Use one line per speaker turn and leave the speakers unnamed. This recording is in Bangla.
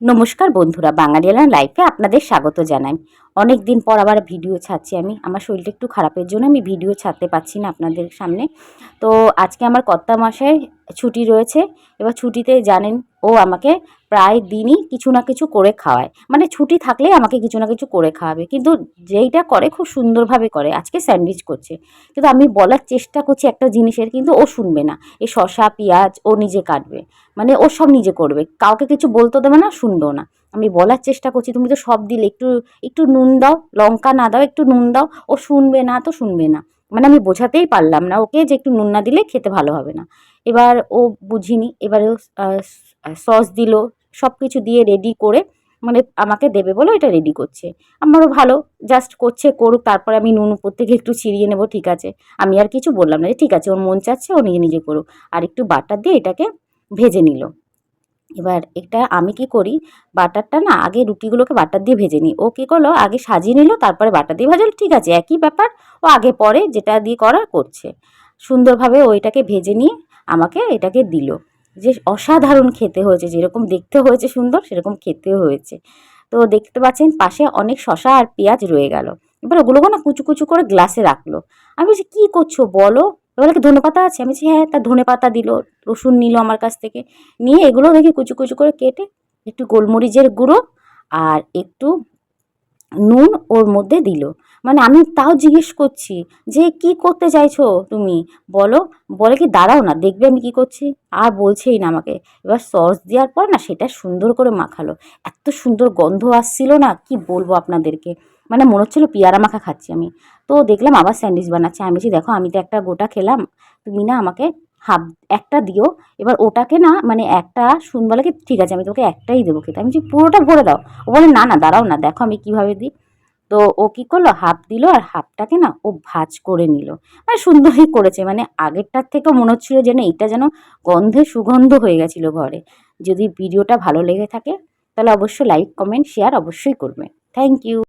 নমস্কার বন্ধুরা বাঙালিয়ানা লাইফে আপনাদের স্বাগত জানাই। অনেক দিন পর আবার ভিডিও ছাড়ছি আমি। আমার শরীরটা একটু খারাপের জন্য আমি ভিডিও ছাড়তে পারছি না আপনাদের সামনে। তো আজকে আমার কর্তা মাসে ছুটি রয়েছে। এবার ছুটিতে জানেন, ও আমাকে প্রায় দিনই কিছু না কিছু করে খাওয়ায়। মানে ছুটি থাকলেই আমাকে কিছু না কিছু করে খাওয়াবে। কিন্তু যেইটা করে খুব সুন্দরভাবে করে, আজকে স্যান্ডউইচ করছে। কিন্তু আমি বলার চেষ্টা করছি একটা জিনিসের, কিন্তু ও শুনবে না। এই শসা, পেঁয়াজ, ও নিজে কাটবে। মানে ও সব নিজে করবে। কাউকে কিছু বলতে দেবে না, শুনবেও না। আমি বলার চেষ্টা করছি, তুমি তো সব দিলে, একটু একটু নুন দাও, লঙ্কা না দাও, একটু নুন দাও। ও শুনবে না, তো শুনবে না। মানে আমি বোঝাতেই পারলাম না ওকে যে একটু নুন না দিলে খেতে ভালো হবে না। এবার ও বুঝিনি, এবারে সস দিল সব কিছু দিয়ে রেডি করে মানে আমাকে দেবে বলে এটা রেডি করছে। আমারও ভালো জাস্ট করছে, করুক, তারপরে আমি নুন উপর থেকে একটু ছিঁড়িয়ে নেব, ঠিক আছে। আমি আর কিছু বললাম না যে, ঠিক আছে, ওর মন চাচ্ছে, ও নিজে নিজে করুক। আর একটু বাটার দিয়ে এটাকে ভেজে নিল। এবার এটা আমি কি করি? বাটারটা না আগে রুটিগুলোকে বাটার দিয়ে ভেজে নিই। ও কী করল? আগে সাজিয়ে নিল, তারপরে বাটার দিয়ে ভাজলো। ঠিক আছে, একই ব্যাপার। ও আগে পরে যেটা দিয়ে করার করছে। সুন্দরভাবে ওইটাকে ভেজে নিয়ে আমাকে এটাকে দিল। যে অসাধারণ খেতে হয়েছে, যেরকম দেখতে হয়েছে সুন্দর, সেরকম খেতেও হয়েছে। তো দেখতে পাচ্ছেন, পাশে অনেক শশা আর পেঁয়াজ রয়ে গেল। এবার ওগুলোকে না কুচু কুচু করে গ্লাসে রাখল। আমি বলছি, কী করছ? বলো। এবার কি ধনে পাতা আছে? আমি বলছি হ্যাঁ তা ধনে পাতা দিল, রসুন নিল আমার কাছ থেকে। নিয়ে এগুলো দেখি কুচু কুচু করে কেটে একটু গোলমরিচের গুঁড়ো আর একটু নুন ওর মধ্যে দিল। মানে আমি তাও জিজ্ঞেস করছি যে, কি করতে চাইছো তুমি? বলো, বলে কি দাঁড়াও না, দেখবে আমি কি করছি। আর বলছেই না আমাকে। এবার সস দেওয়ার পর না সেটা সুন্দর করে মাখালো। এত সুন্দর গন্ধ আসছিল না, কি বলব আপনাদেরকে? মানে মনে হচ্ছিল পেয়ারা মাখা খাচ্ছি আমি। তো দেখলাম আবার স্যান্ডউইচ বানাচ্ছে। আমি বলছি, দেখো, আমি তো একটা গোটা খেলাম। তুমি না আমাকে হাফ, একটা দিও। এবার ওটাকে না মানে একটা শুন বলে কি ঠিক আছে, আমি তোকে একটাই দেবো খেতে। আমি পুরোটা ভরে দাও। ও বলে, না না, দাঁড়াও না, দেখো আমি কীভাবে দিই। তো ও কী করল, হাফ দিল আর হাফটাকে না, ও ভাজ করে নিল। মানে সুন্দরই করেছে মানে আগেরটার থেকেও মনে হচ্ছিল যেন এইটা যেন গন্ধে সুগন্ধ হয়ে গেছিল ঘরে। যদি ভিডিওটা ভালো লেগে থাকে, তাহলে অবশ্যই লাইক কমেন্ট শেয়ার অবশ্যই করবে। Thank you